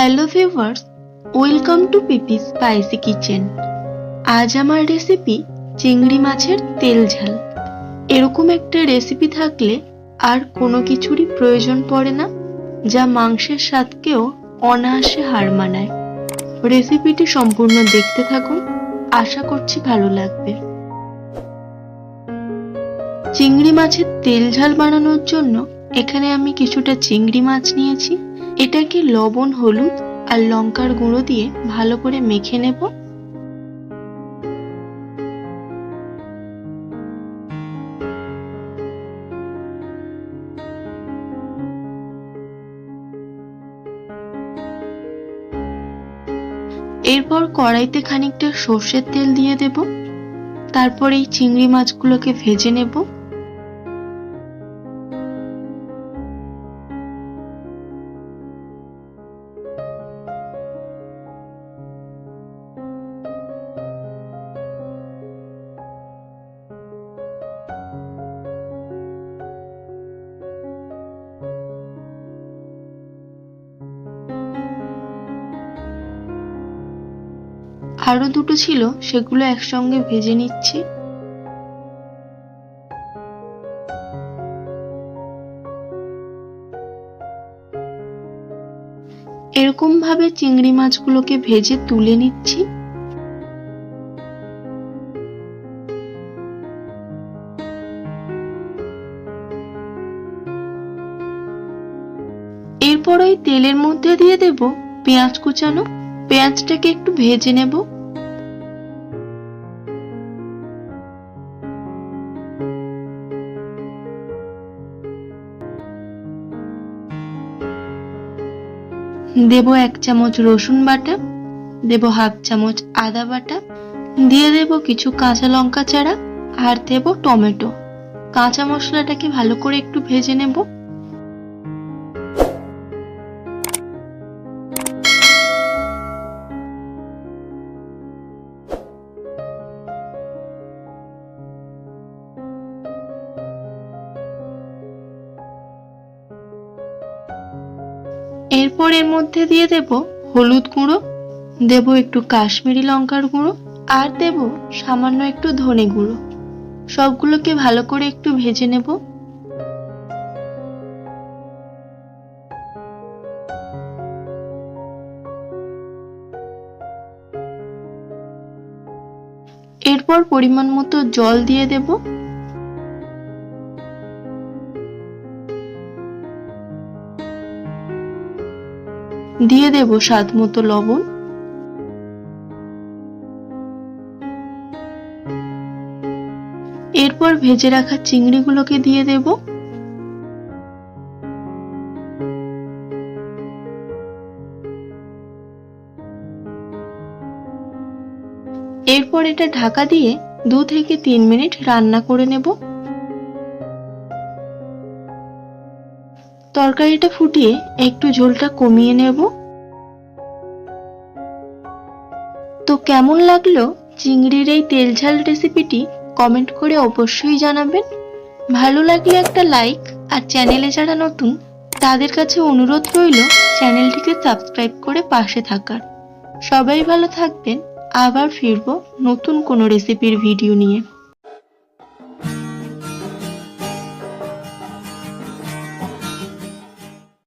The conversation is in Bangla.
Hello viewers welcome to PP spicy kitchen আজ আমার রেসিপি চিংড়ি মাছের তেল ঝাল। এরকম একটা রেসিপি থাকলে আর কোনো কিছুরই প্রয়োজন পড়ে না, যা মাংসের স্বাদকেও অনায়াসে হার মানায়। রেসিপিটি সম্পূর্ণ দেখতে থাকুন, আশা করছি ভালো লাগবে। চিংড়ি মাছের তেল ঝাল বানানোর জন্য এখানে আমি কিছুটা চিংড়ি মাছ নিয়েছি। এটাকে লবণ, হলুদ আর লঙ্কার গুঁড়ো দিয়ে ভালো করে মেখে নেব। এরপর কড়াইতে খানিকটা সর্ষের তেল দিয়ে দেব। তারপর এই চিংড়ি মাছগুলোকে ভেজে নেব। আরও দুটো ছিল, সেগুলো একসঙ্গে ভেজে নিচ্ছি। এরকম ভাবে চিংড়ি মাছগুলোকে ভেজে তুলে নিচ্ছি। এরপর ওই তেলের মধ্যে দিয়ে দেব পেঁয়াজ কুচানো। পেঁয়াজটাকে একটু ভেজে নেব। দেব এক চামচ রসুন বাটা, দেব হাফ চামচ আদা বাটা, দিয়ে দেব কিছু কাঁচা লঙ্কা চারা আর দেব টমেটো। কাঁচা মশলাটাকে ভালো করে একটু ভেজে নেব। এরপর এর মধ্যে দিয়ে দেব হলুদ গুঁড়ো, দেব একটু কাশ্মীরি লঙ্কার গুঁড়ো আর দেব সামান্য একটু ধনে গুঁড়ো। সবগুলোকে ভালো করে একটু ভেজে নেব। এরপর পরিমাণ মতো জল দিয়ে দেবো। দিয়ে দেব স্বাদ মতো লবণ। এরপর ভেজে রাখা চিংড়িগুলোকে দিয়ে দেব। এরপর এটা ঢাকা দিয়ে দু থেকে তিন মিনিট রান্না করে নেব। তরকারিটা ফুটিয়ে একটু ঝোলটা কমিয়ে নেব। তো কেমন লাগল চিংড়ির এই তেল ঝাল রেসিপিটি কমেন্ট করে অবশ্যই জানাবেন। ভালো লাগলে একটা লাইক আর চ্যানেলে যারা নতুন, তাদের কাছে অনুরোধ রইল চ্যানেলটিকে সাবস্ক্রাইব করে পাশে থাকার। সবাই ভালো থাকবেন, আবার ফিরবো নতুন কোনো রেসিপির ভিডিও নিয়ে।